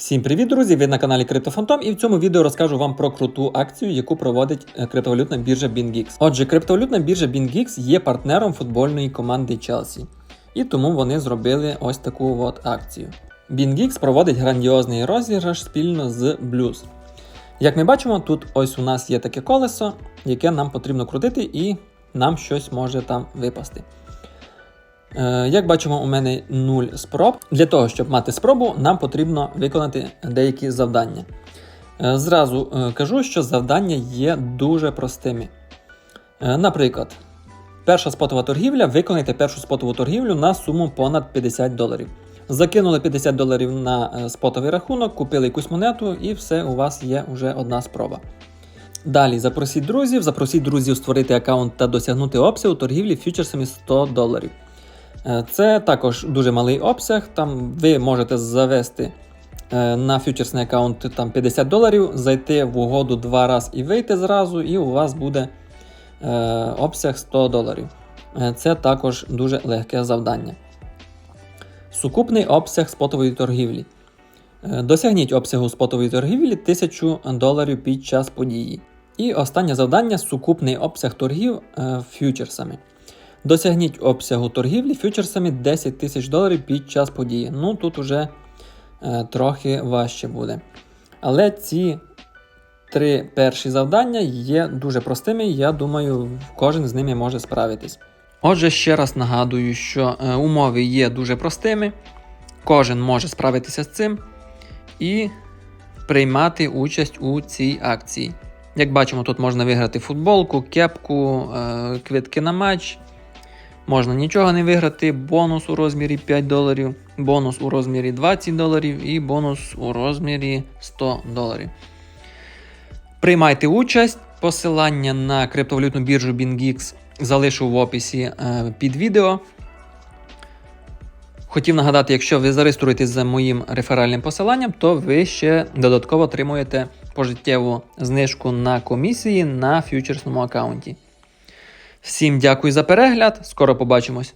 Всім привіт, друзі! Ви на каналі CryptoFantom і в цьому відео розкажу вам про круту акцію, яку проводить е, криптовалютна біржа BingX. Отже, криптовалютна біржа BingX є партнером футбольної команди Chelsea. І тому вони зробили ось таку от акцію. BingX проводить грандіозний розіграш спільно з Blues. Як ми бачимо, тут ось у нас є таке колесо, яке нам потрібно крутити, і нам щось може там випасти. Е, Як бачимо, у мене 0 спроб. Для того, щоб мати спробу, нам потрібно виконати деякі завдання. Е, Зразу е, кажу, що завдання є дуже простими. Наприклад, перша спотова торгівля, виконайте першу спотову торгівлю на суму понад 50 доларів. Закинули 50 доларів на спотовий рахунок, купили якусь монету, і все, у вас є вже одна спроба. Далі запросіть друзів, запросіть друзів створити аккаунт та досягнути обсягу торгівлі фьючерсами 100 доларів. Е, Це також дуже малий обсяг. Там ви можете завести е, на фьючерсний аккаунт там 50 доларів, зайти в угоду два рази і вийти зразу, і у вас буде е, обсяг 100 доларів. Це також дуже легке завдання. Сукупний обсяг спотової торгівлі. Досягніть обсягу спотової торгівлі 1000 доларів під час події. І останнє завдання сукупний обсяг торгів фьючерсами. Досягніть обсягу торгівлі фьючерсами 10 тисяч доларів під час події. Ну тут уже е, трохи важче буде. Але ці три перші завдання є дуже простими, я думаю, кожен з ними може справитись. Отже, ще раз нагадую, що е, умови є дуже простими, кожен може справитися з цим і приймати участь у цій акції. Як бачимо, тут можна виграти футболку, кепку, е, квитки на матч. Можна нічого не виграти, бонус у розмірі 5 доларів, бонус у розмірі 20 доларів і бонус у розмірі 100 доларів. Приймайте участь. Посилання на криптовалютну біржу BingX залишу в описі е, під відео. Хотів нагадати, якщо ви зареєструєтесь за моїм реферальним посиланням, то ви ще додатково отримуєте пожиттєву знижку на комісії на фьючерсному аккаунті. Всім дякую за перегляд, скоро побачимось.